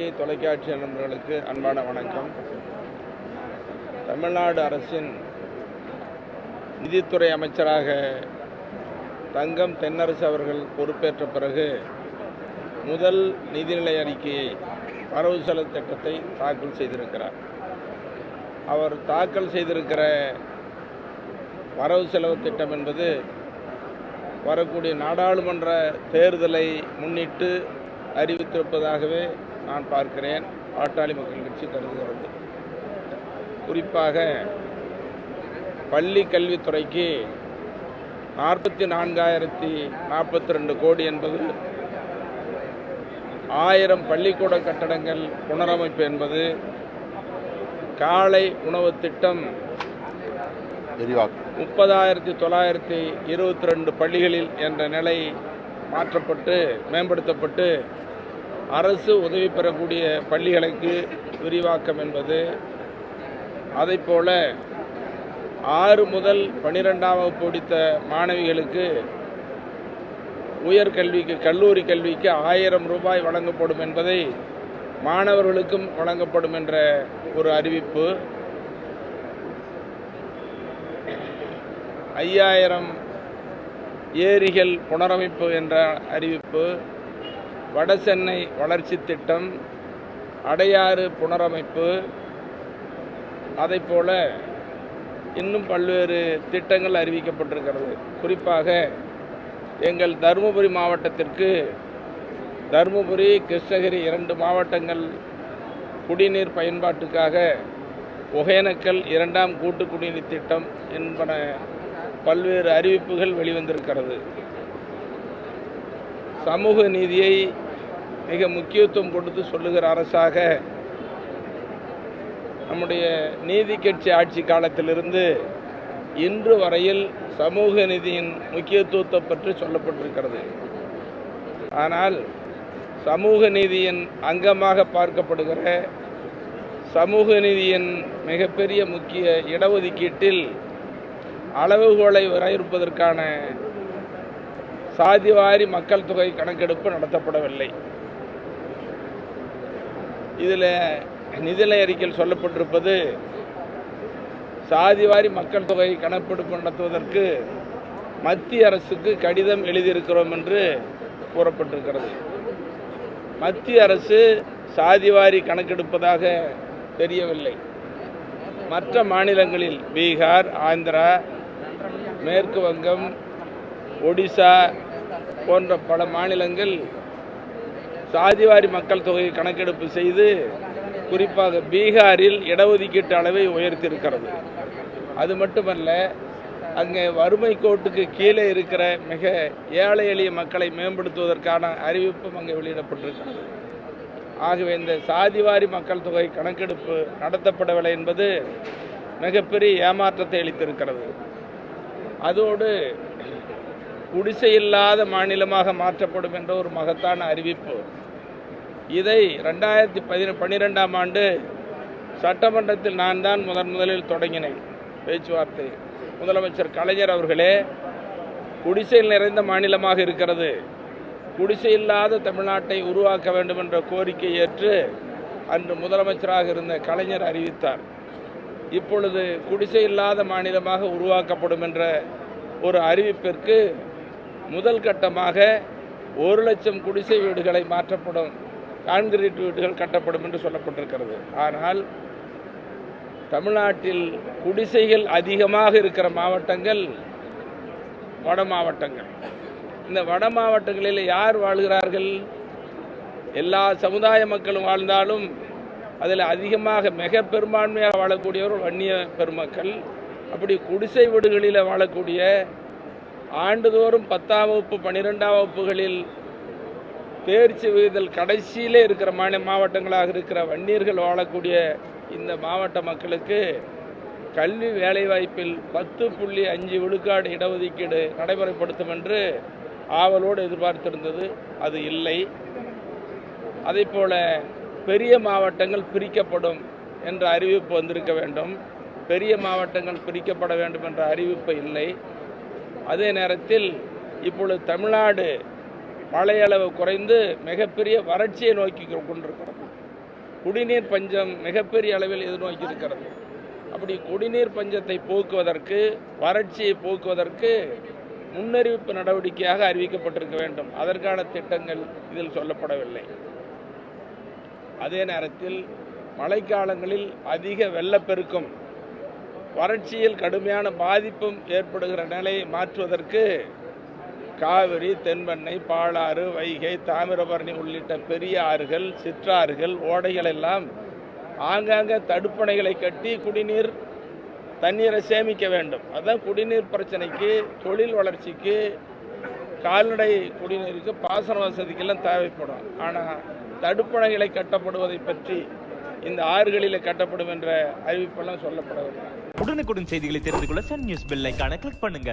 பத்திரிகை தொலைக்காட்சி நண்பர்களுக்கு அன்பான வணக்கம். தமிழ்நாடு அரசின் நிதித்துறை அமைச்சராக தங்கம் தென்னரசு அவர்கள் பொறுப்பேற்ற பிறகு முதல் நிதிநிலை அறிக்கையை வரவு செலவு திட்டத்தை தாக்கல் செய்திருக்கிறார். அவர் தாக்கல் செய்திருக்கிற வரவு செலவு திட்டம் என்பது வரக்கூடிய நாடாளுமன்ற தேர்தலை முன்னிட்டு அறிவித்திருப்பதாகவே நான் பார்க்கிறேன். பாட்டாளி மக்கள் கட்சி கருதுகிறது குறிப்பாக பள்ளி கல்வித்துறைக்கு நாற்பத்தி நான்காயிரத்தி நாற்பத்தி ரெண்டு கோடி என்பது ஆயிரம் பள்ளிக்கூட கட்டடங்கள் புனரமைப்பு என்பது காலை உணவு திட்டம் முப்பதாயிரத்தி தொள்ளாயிரத்தி இருபத்தி ரெண்டு பள்ளிகளில் என்ற நிலை மாற்றப்பட்டு மேம்படுத்தப்பட்டு அரசு உதவி பெறக்கூடிய பள்ளிகளுக்கு விரிவாக்கம் என்பது அதைப்போல ஆறு முதல் பன்னிரெண்டாம் வகுப்பு படித்த மாணவிகளுக்கு உயர்கல்விக்கு கல்லூரி கல்விக்கு ஆயிரம் ரூபாய் வழங்கப்படும் என்பதை மாணவர்களுக்கும் வழங்கப்படும் என்ற ஒரு அறிவிப்பு. ஐயாயிரம் ஏரிகள் புனரமைப்பு என்ற அறிவிப்பு. வடசென்னை வளர்ச்சி திட்டம் அடையாறு புனரமைப்பு அதைப்போல இன்னும் பல்வேறு திட்டங்கள் அறிவிக்கப்பட்டிருக்கிறது. குறிப்பாக எங்கள் தருமபுரி மாவட்டத்திற்கு தருமபுரி கிருஷ்ணகிரி இரண்டு மாவட்டங்கள் குடிநீர் பயன்பாட்டுக்காக ஒகேனக்கல் இரண்டாம் கூட்டு குடிநீர் திட்டம் என்பன பல்வேறு அறிவிப்புகள் வெளிவந்திருக்கிறது. சமூக நீதியை மிக முக்கியத்துவம் கொடுத்து சொல்லுகிற அரசாக நம்முடைய நீதி கட்சி ஆட்சி காலத்திலிருந்து இன்று வரையில் சமூக நீதியின் முக்கியத்துவத்தை பற்றி சொல்லப்பட்டிருக்கிறது. ஆனால் சமூக நீதியின் அங்கமாக பார்க்கப்படுகிற சமூக நீதியின் மிகப்பெரிய முக்கிய இடஒதுக்கீட்டில் அளவுகோலை வரையறுப்பதற்கான சாதிவாரி மக்கள் தொகை கணக்கெடுப்பு நடத்தப்படவில்லை. இதில் நிதிநிலை அறிக்கையில் சொல்லப்பட்டிருப்பது சாதிவாரி மக்கள் தொகை கணக்கெடுப்பு நடத்துவதற்கு மத்திய அரசுக்கு கடிதம் எழுதியிருக்கிறோம் என்று கூறப்பட்டிருக்கிறது. மத்திய அரசு சாதிவாரி கணக்கெடுப்பதாக தெரியவில்லை. மற்ற மாநிலங்களில் பீகார் ஆந்திரா மேற்கு வங்கம் ஒடிசா போன்ற பல மாநிலங்கள் சாதிவாரி மக்கள் தொகை கணக்கெடுப்பு செய்து குறிப்பாக பீகாரில் இடஒதுக்கீட்டு அளவை உயர்த்தியிருக்கிறது. அது மட்டுமல்ல அங்கே வறுமை கோட்டுக்கு கீழே இருக்கிற மிக ஏழை எளிய மக்களை மேம்படுத்துவதற்கான அறிவிப்பும் அங்கே வெளியிடப்பட்டிருக்கிறது. ஆகவே இந்த சாதிவாரி மக்கள் தொகை கணக்கெடுப்பு நடத்தப்படவில்லை என்பது மிகப்பெரிய ஏமாற்றத்தை அளித்திருக்கிறது. அதோடு குடிசை இல்லாத மாநிலமாக மாற்றப்படும் என்ற ஒரு மகத்தான அறிவிப்பு. இதை ரெண்டாயிரத்தி பதின பன்னிரெண்டாம் ஆண்டு சட்டமன்றத்தில் நான் தான் முதன் முதலில் தொடங்கினேன். பேச்சுவார்த்தை. முதலமைச்சர் கலைஞர் அவர்களே குடிசையில் நிறைந்த மாநிலமாக இருக்கிறது. குடிசை இல்லாத தமிழ்நாட்டை உருவாக்க வேண்டும் என்ற கோரிக்கை ஏற்று அன்று முதலமைச்சராக இருந்த கலைஞர் அறிவித்தார். இப்பொழுது குடிசை இல்லாத மாநிலமாக உருவாக்கப்படும் என்ற ஒரு அறிவிப்பிற்கு முதல் கட்டமாக ஒரு லட்சம் குடிசை வீடுகளை மாற்றப்படும் கான்கிரீட் வீடுகள் கட்டப்படும் என்று சொல்லப்பட்டிருக்கிறது. ஆனால் தமிழ்நாட்டில் குடிசைகள் அதிகமாக இருக்கிற மாவட்டங்கள் வட மாவட்டங்கள். இந்த வட மாவட்டங்களில் யார் வாழ்கிறார்கள்? எல்லா சமுதாய மக்களும் வாழ்ந்தாலும் அதில் அதிகமாக மிக பெரும்பான்மையாக வாழக்கூடியவர்கள் வன்னிய பெருமக்கள். அப்படி குடிசை வீடுகளில் வாழக்கூடிய ஆண்டுதோறும் பத்தாம் வகுப்பு பன்னிரெண்டாம் வகுப்புகளில் தேர்ச்சி விகிதல் கடைசியிலே இருக்கிற மாநில மாவட்டங்களாக இருக்கிற வன்னியர்கள் வாழக்கூடிய இந்த மாவட்ட மக்களுக்கு கல்வி வேலைவாய்ப்பில் பத்து புள்ளி அஞ்சு விழுக்காடு இடஒதுக்கீடு நடைமுறைப்படுத்தும் என்று ஆவலோடு எதிர்பார்த்திருந்தது. அது இல்லை. அதேபோல பெரிய மாவட்டங்கள் பிரிக்கப்படும் என்ற அறிவிப்பு வந்திருக்க வேண்டும். பெரிய மாவட்டங்கள் பிரிக்கப்பட வேண்டும் என்ற அறிவிப்பு இல்லை. அதே நேரத்தில் இப்பொழுது தமிழ்நாடு மழையளவு குறைந்து மிகப்பெரிய வறட்சியை நோக்கி கொண்டிருக்கிறது. குடிநீர் பஞ்சம் மிகப்பெரிய அளவில் எதிர்நோக்கி இருக்கிறது அப்படி குடிநீர் பஞ்சத்தை போக்குவதற்கு வறட்சியை போக்குவதற்கு முன்னறிவிப்பு நடவடிக்கையாக அறிவிக்கப்பட்டிருக்க வேண்டும். அதற்கான திட்டங்கள் இதில் சொல்லப்படவில்லை. அதே நேரத்தில் மழைக்காலங்களில் அதிக வெள்ளப்பெருக்கும் வறட்சியில் கடுமையான பாதிப்பும் ஏற்படுகிற நிலையை மாற்றுவதற்கு காவிரி தென்பெண்ணை பாலாறு வைகை தாமிரபரணி உள்ளிட்ட பெரிய ஆறுகள் சிற்றாறுகள் ஓடைகள் எல்லாம் ஆங்காங்கே தடுப்பணைகளை கட்டி குடிநீர் தண்ணீரை சேமிக்க வேண்டும். அதுதான் குடிநீர் பிரச்சனைக்கு தொழில் வளர்ச்சிக்கு கால்நடை குடிநீருக்கு பாசன வசதிக்கெல்லாம் தேவைப்படும். ஆனால் தடுப்பணைகளை கட்டப்படுவதை பற்றி இந்த ஆறுகளில் கட்டப்படும் என்ற அறிவிப்பெல்லாம் சொல்லப்படவில்லை. உடனுக்குடன் செய்திகளை தெரிந்து கொள்ள சன் நியூஸ் பெல் ஐகானை கிளிக் பண்ணுங்க.